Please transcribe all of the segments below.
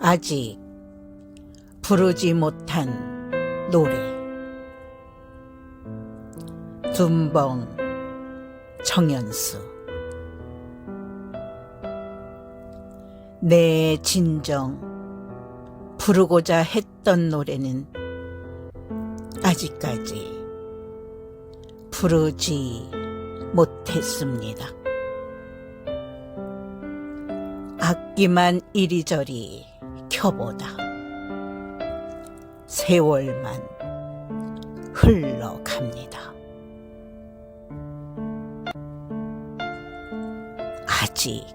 아직 부르지 못한 노래 둔벙 정연수 내 진정 부르고자 했던 노래는 아직까지 부르지 못했습니다. 악기만 이리저리 켜보다 세월만 흘러갑니다. 아직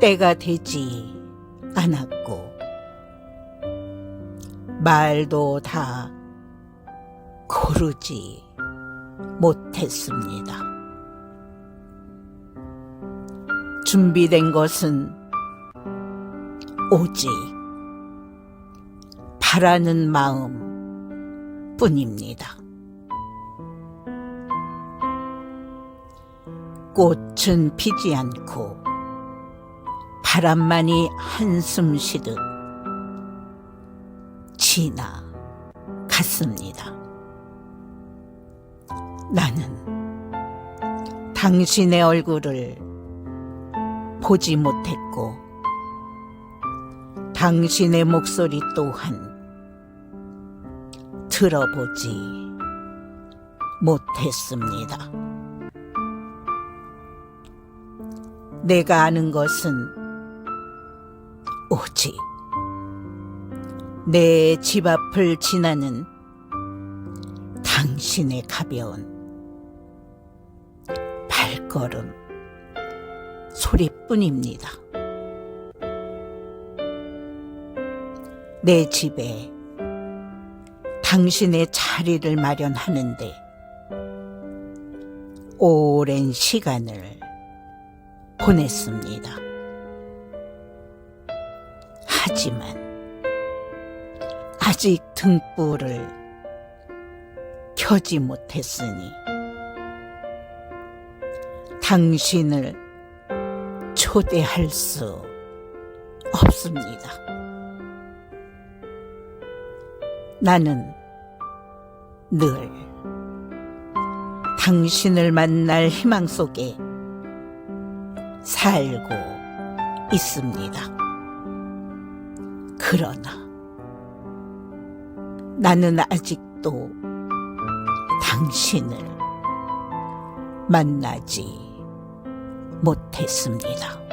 때가 되지 않았고 말도 다 고르지 못했습니다. 준비된 것은 오직 바라는 마음 뿐입니다. 꽃은 피지 않고 바람만이 한숨 쉬듯 지나 갔습니다. 나는 당신의 얼굴을 보지 못했고, 당신의 목소리 또한 들어보지 못했습니다. 내가 아는 것은 오직 내 집 앞을 지나는 당신의 가벼운 발걸음 소리뿐입니다. 내 집에 당신의 자리를 마련하는데 오랜 시간을 보냈습니다. 하지만 아직 등불을 켜지 못했으니 당신을 초대할 수 없습니다. 나는 늘 당신을 만날 희망 속에 살고 있습니다. 그러나 나는 아직도 당신을 만나지 못했습니다.